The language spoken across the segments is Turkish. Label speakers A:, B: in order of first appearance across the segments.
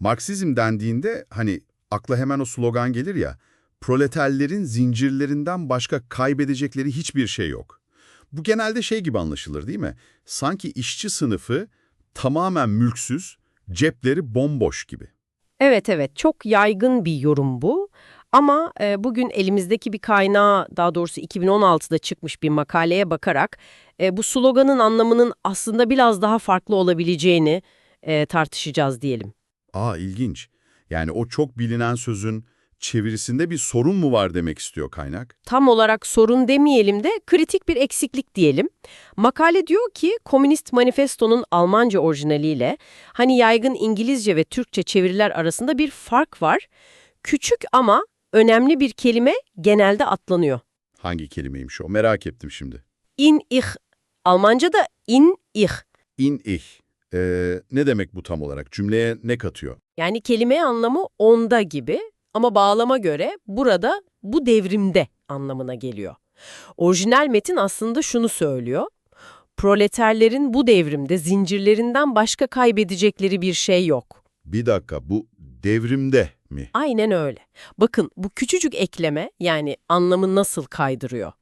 A: Marksizm dendiğinde hani akla hemen o slogan gelir ya, proleterlerin zincirlerinden başka kaybedecekleri hiçbir şey yok. Bu genelde şey gibi anlaşılır değil mi? Sanki işçi sınıfı tamamen mülksüz, cepleri bomboş gibi.
B: Evet evet çok yaygın bir yorum bu. Ama e, bugün elimizdeki bir kaynağa daha doğrusu 2016'da çıkmış bir makaleye bakarak e, bu sloganın anlamının aslında biraz daha farklı olabileceğini e, tartışacağız diyelim.
A: Aa ilginç. Yani o çok bilinen sözün çevirisinde bir sorun mu var demek istiyor kaynak?
B: Tam olarak sorun demeyelim de kritik bir eksiklik diyelim. Makale diyor ki Komünist Manifesto'nun Almanca orijinaliyle hani yaygın İngilizce ve Türkçe çeviriler arasında bir fark var. Küçük ama önemli bir kelime genelde atlanıyor.
A: Hangi kelimeymiş o? Merak ettim şimdi.
B: In ich. Almanca'da in ich.
A: In ich. Ee, ne demek bu tam olarak? Cümleye ne katıyor?
B: Yani kelime anlamı onda gibi ama bağlama göre burada bu devrimde anlamına geliyor. Orijinal metin aslında şunu söylüyor. Proleterlerin bu devrimde zincirlerinden başka kaybedecekleri bir şey yok.
A: Bir dakika bu devrimde mi?
B: Aynen öyle. Bakın bu küçücük ekleme yani anlamı nasıl kaydırıyor.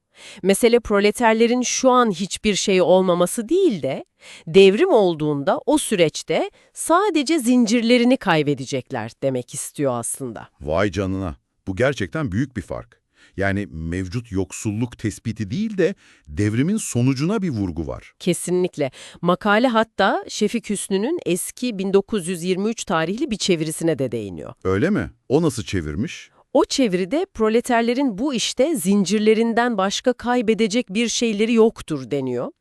B: Mesele proleterlerin şu an hiçbir şey olmaması değil de devrim olduğunda o süreçte sadece zincirlerini kaybedecekler demek istiyor aslında.
A: Vay canına. Bu gerçekten büyük bir fark. Yani mevcut yoksulluk tespiti değil de devrimin sonucuna bir vurgu var.
B: Kesinlikle. Makale hatta Şefik Hüsnü'nün eski 1923 tarihli bir çevirisine de değiniyor.
A: Öyle mi? O nasıl çevirmiş?
B: O çeviride proleterlerin bu işte zincirlerinden başka kaybedecek bir şeyleri yoktur deniyor.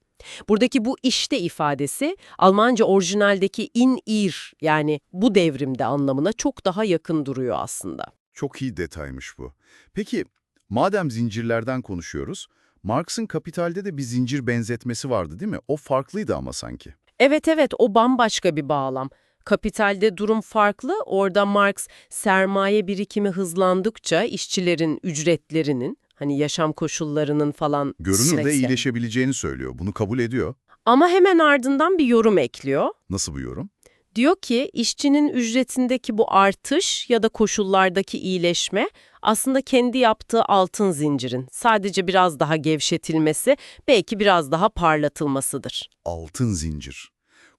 B: Buradaki bu işte ifadesi Almanca orijinaldeki in ir yani bu devrimde anlamına çok daha yakın duruyor aslında.
A: Çok iyi detaymış bu. Peki, madem zincirlerden konuşuyoruz, Marx'ın Kapital'de de bir zincir benzetmesi vardı değil mi? O farklıydı ama sanki.
B: Evet evet o bambaşka bir bağlam. Kapitalde durum farklı. Orada Marx sermaye birikimi hızlandıkça işçilerin ücretlerinin hani yaşam koşullarının falan
A: Görünürde iyileşebileceğini söylüyor. Bunu kabul ediyor.
B: Ama hemen ardından bir yorum ekliyor.
A: Nasıl bu yorum?
B: Diyor ki işçinin ücretindeki bu artış ya da koşullardaki iyileşme aslında kendi yaptığı altın zincirin sadece biraz daha gevşetilmesi, belki biraz daha parlatılmasıdır.
A: Altın zincir.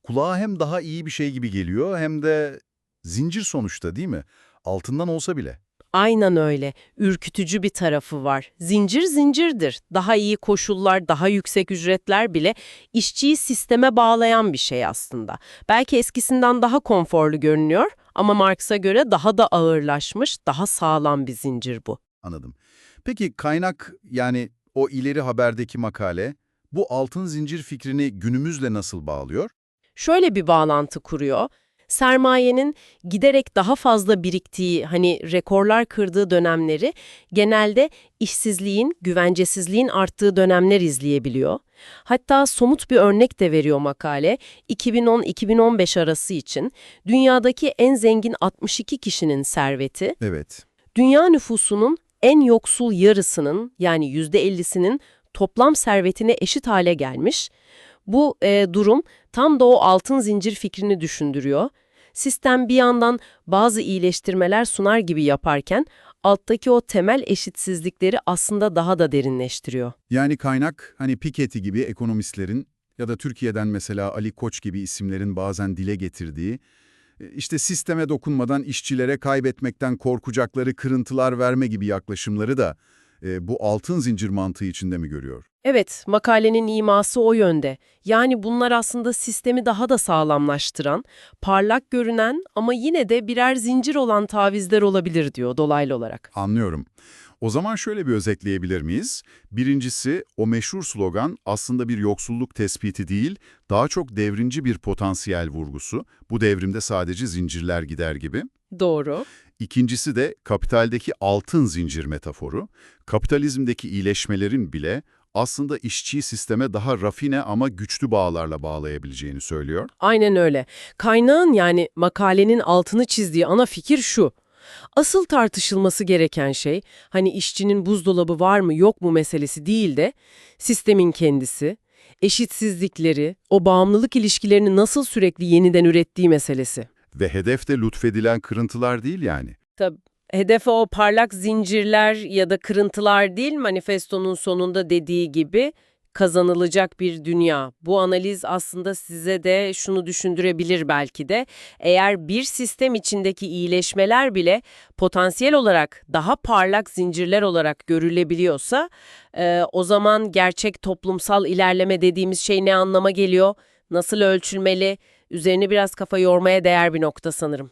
A: Kulağa hem daha iyi bir şey gibi geliyor hem de zincir sonuçta değil mi? Altından olsa bile.
B: Aynen öyle. Ürkütücü bir tarafı var. Zincir zincirdir. Daha iyi koşullar, daha yüksek ücretler bile işçiyi sisteme bağlayan bir şey aslında. Belki eskisinden daha konforlu görünüyor ama Marx'a göre daha da ağırlaşmış, daha sağlam bir zincir bu.
A: Anladım. Peki kaynak yani o ileri haberdeki makale bu altın zincir fikrini günümüzle nasıl bağlıyor?
B: Şöyle bir bağlantı kuruyor. Sermayenin giderek daha fazla biriktiği, hani rekorlar kırdığı dönemleri genelde işsizliğin, güvencesizliğin arttığı dönemler izleyebiliyor. Hatta somut bir örnek de veriyor makale. 2010-2015 arası için dünyadaki en zengin 62 kişinin serveti,
A: Evet.
B: dünya nüfusunun en yoksul yarısının yani %50'sinin toplam servetine eşit hale gelmiş. Bu e, durum tam da o altın zincir fikrini düşündürüyor. Sistem bir yandan bazı iyileştirmeler sunar gibi yaparken alttaki o temel eşitsizlikleri aslında daha da derinleştiriyor.
A: Yani kaynak hani Piketty gibi ekonomistlerin ya da Türkiye'den mesela Ali Koç gibi isimlerin bazen dile getirdiği e, işte sisteme dokunmadan işçilere kaybetmekten korkacakları kırıntılar verme gibi yaklaşımları da e, bu altın zincir mantığı içinde mi görüyor?
B: Evet, makalenin iması o yönde. Yani bunlar aslında sistemi daha da sağlamlaştıran, parlak görünen ama yine de birer zincir olan tavizler olabilir diyor dolaylı olarak.
A: Anlıyorum. O zaman şöyle bir özetleyebilir miyiz? Birincisi, o meşhur slogan aslında bir yoksulluk tespiti değil, daha çok devrimci bir potansiyel vurgusu. Bu devrimde sadece zincirler gider gibi.
B: Doğru.
A: İkincisi de kapitaldeki altın zincir metaforu. Kapitalizmdeki iyileşmelerin bile aslında işçiyi sisteme daha rafine ama güçlü bağlarla bağlayabileceğini söylüyor.
B: Aynen öyle. Kaynağın yani makalenin altını çizdiği ana fikir şu. Asıl tartışılması gereken şey, hani işçinin buzdolabı var mı yok mu meselesi değil de, sistemin kendisi, eşitsizlikleri, o bağımlılık ilişkilerini nasıl sürekli yeniden ürettiği meselesi.
A: Ve hedef de lütfedilen kırıntılar değil yani.
B: Tabii. Hedefe o parlak zincirler ya da kırıntılar değil manifestonun sonunda dediği gibi kazanılacak bir dünya. Bu analiz aslında size de şunu düşündürebilir belki de. Eğer bir sistem içindeki iyileşmeler bile potansiyel olarak daha parlak zincirler olarak görülebiliyorsa e, o zaman gerçek toplumsal ilerleme dediğimiz şey ne anlama geliyor? Nasıl ölçülmeli? Üzerine biraz kafa yormaya değer bir nokta sanırım.